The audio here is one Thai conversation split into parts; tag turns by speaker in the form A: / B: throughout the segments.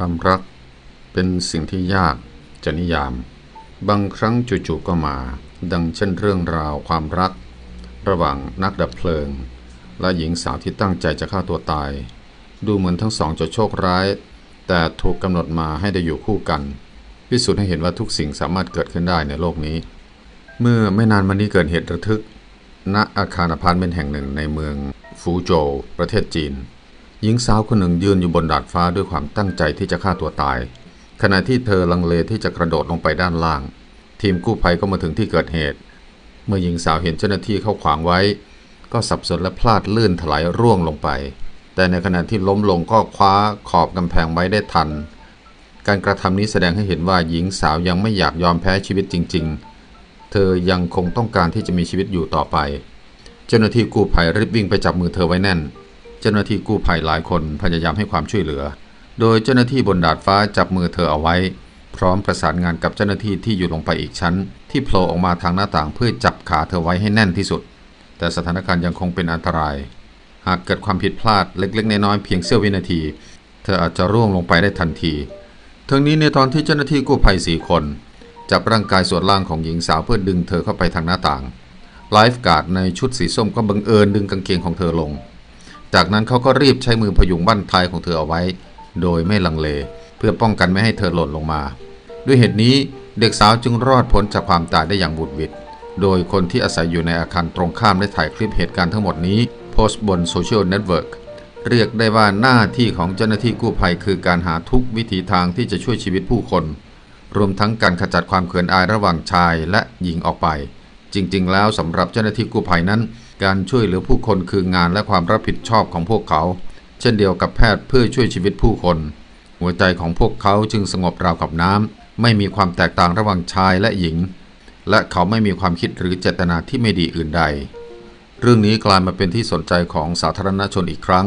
A: ความรักเป็นสิ่งที่ยากจะนิยาม บางครั้งจู่ๆก็มา ดังเช่นเรื่องราวความรัก ระหว่างนักดับเพลิง และหญิงสาวที่ตั้งใจจะฆ่าตัวตาย ดูเหมือนทั้งสองจะโชคร้าย แต่ถูกกำหนดมาให้ได้อยู่คู่กัน พิสูจน์ให้เห็นว่าทุกสิ่งสามารถเกิดขึ้นได้ในโลกนี้ เมื่อไม่นานมานี้เกิดเหตุระทึก ณอาคารอพาร์ตเมนต์แห่งหนึ่งในเมืองฟูโจวประเทศจีน หญิงสาวคนหนึ่งยืนอยู่บนดาดฟ้าด้วยความตั้งใจที่จะฆ่าตัวตาย ขณะที่เธอลังเลที่จะกระโดดลงไปด้านล่าง ทีมกู้ภัยก็มาถึงที่เกิดเหตุ เมื่อหญิงสาวเห็นเจ้าหน้าที่เข้าขวางไว้ ก็สับสนและพลาดลื่นถลายร่วงลงไป แต่ในขณะที่ล้มลงก็คว้าขอบกำแพงไว้ได้ทัน การกระทำนี้แสดงให้เห็นว่าหญิงสาวยังไม่อยากยอมแพ้ชีวิตจริง ๆ เธอยังคงต้องการที่จะมีชีวิตอยู่ต่อไป เจ้าหน้าที่กู้ภัยรีบวิ่งไปจับมือเธอไว้แน่น เจ้าหน้าที่กู้ภัยหลายคนพยายามให้ความช่วยเหลือ โดยเจ้าหน้าที่บนดาดฟ้าจับมือเธอเอาไว้ พร้อมประสานงานกับเจ้าหน้าที่ที่อยู่ลงไปอีกชั้น ที่โผล่ออกมาทางหน้าต่างเพื่อจับขาเธอไว้ให้แน่นที่สุด แต่สถานการณ์ยังคงเป็นอันตราย หากเกิดความผิดพลาดเล็กๆน้อยๆเพียงเสี้ยววินาที เธออาจจะร่วงลงไปได้ทันทีทั้งนี้ในตอนที่เจ้าหน้าที่กู้ภัยสี่คน จับร่างกายส่วนล่างของหญิงสาวเพื่อดึงเธอเข้าไปทางหน้าต่างไลฟ์การ์ดในชุดสีส้มก็บังเอิญดึงกางเกงของเธอลง จากนั้นเขาก็รีบใช้มือพยุงบั้นท้ายของเธอเอาไว้ โดยไม่ลังเล เพื่อป้องกันไม่ให้เธอหล่นลงมา ด้วยเหตุนี้เด็กสาวจึงรอดพ้นจากความตายได้อย่างบุดหวิดโดยคนที่อาศัยอยู่ในอาคารตรงข้ามได้ถ่ายคลิปเหตุการณ์ทั้งหมดนี้ โพสต์บนโซเชียลเน็ตเวิร์กเรียกได้ว่าหน้าที่ของเจ้าหน้าที่กู้ภัยคือการหาทุกวิถีทางที่จะช่วยชีวิตผู้คน รวมทั้งการขจัดความเขินอายระหว่างชายและหญิงออกไป จริง ๆ แล้วสำหรับเจ้าหน้าที่กู้ภัยนั้น การช่วยเหลือผู้คนคืองานและความรับผิดชอบของพวกเขา เช่นเดียวกับแพทย์เพื่อช่วยชีวิตผู้คน หัวใจของพวกเขาจึงสงบราวกับน้ำไม่มีความแตกต่างระหว่างชายและหญิง และเขาไม่มีความคิดหรือเจตนาที่ไม่ดีอื่นใด เรื่องนี้กลายมาเป็นที่สนใจของสาธารณชนอีกครั้ง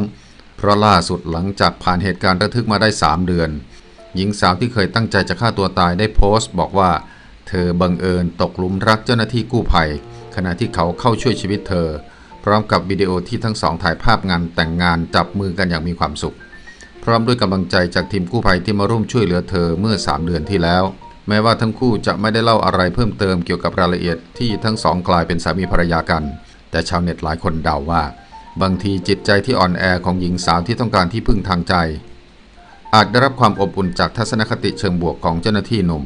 A: เพราะล่าสุดหลังจากผ่านเหตุการณ์ระทึกมาได้ 3 เดือน หญิงสาวที่เคยตั้งใจจะฆ่าตัวตายได้โพสต์ บอกว่า เธอบังเอิญตกหลุมรักเจ้าหน้าที่กู้ภัย ขณะที่เขาเข้าช่วยชีวิตเธอ พร้อมกับวิดีโอที่ทั้งสองถ่ายภาพงานแต่งงานจับมือกันอย่างมีความสุข พร้อมด้วยกำลังใจจากทีมกู้ภัยที่มาร่วมช่วยเหลือเธอเมื่อ 3 เดือนที่แล้ว แม้ว่าทั้งคู่จะไม่ได้เล่าอะไรเพิ่มเติมเกี่ยวกับรายละเอียดที่ทั้งสองกลายเป็นสามีภรรยากัน แต่ชาวเน็ตหลายคนเดาว่า บางทีจิตใจที่อ่อนแอของหญิงสาวที่ต้องการที่พึ่งทางใจ อาจได้รับความอบอุ่นจากทัศนคติเชิงบวกของเจ้าหน้าที่หนุ่ม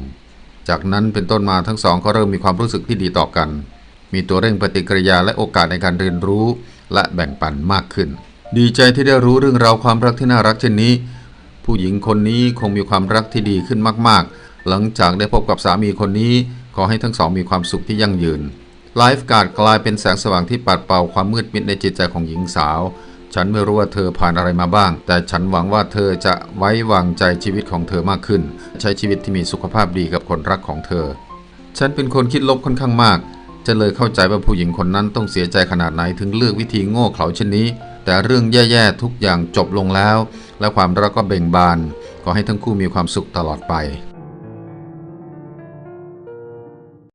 A: จากนั้นเป็นต้นมาทั้งสองก็เริ่มมีความรู้สึกที่ดีต่อกัน มีตัวเร่งปฏิกิริยาและโอกาสในการเรียนรู้ และแบ่งปันมากขึ้น ดีใจที่ได้รู้เรื่องราวความรักที่น่ารักเช่นนี้ ผู้หญิงคนนี้คงมีความรักที่ดีขึ้นมาก ๆ หลังจากได้พบกับสามีคนนี้ ขอให้ทั้งสองมีความสุขที่ยั่งยืนไลฟ์การ์ดกลายเป็นแสงสว่างที่ปัดเป่าความมืดมิดในจิตใจของหญิงสาว ฉันไม่รู้ว่าเธอผ่านอะไรมาบ้าง แต่ฉันหวังว่าเธอจะไว้วางใจชีวิตของเธอมากขึ้น ใช้ชีวิตที่มีสุขภาพดีกับคนรักของเธอ ฉันเป็นคนคิดลบค่อนข้างมาก จะเลยเข้าใจว่าผู้หญิงคนนั้นต้องเสียใจขนาดไหนถึงเลือกวิธีโง่เขลาเช่นนี้ แต่เรื่องแย่ๆทุกอย่างจบลงแล้ว และความรักก็เบ่งบาน ขอให้ทั้งคู่มีความสุขตลอดไป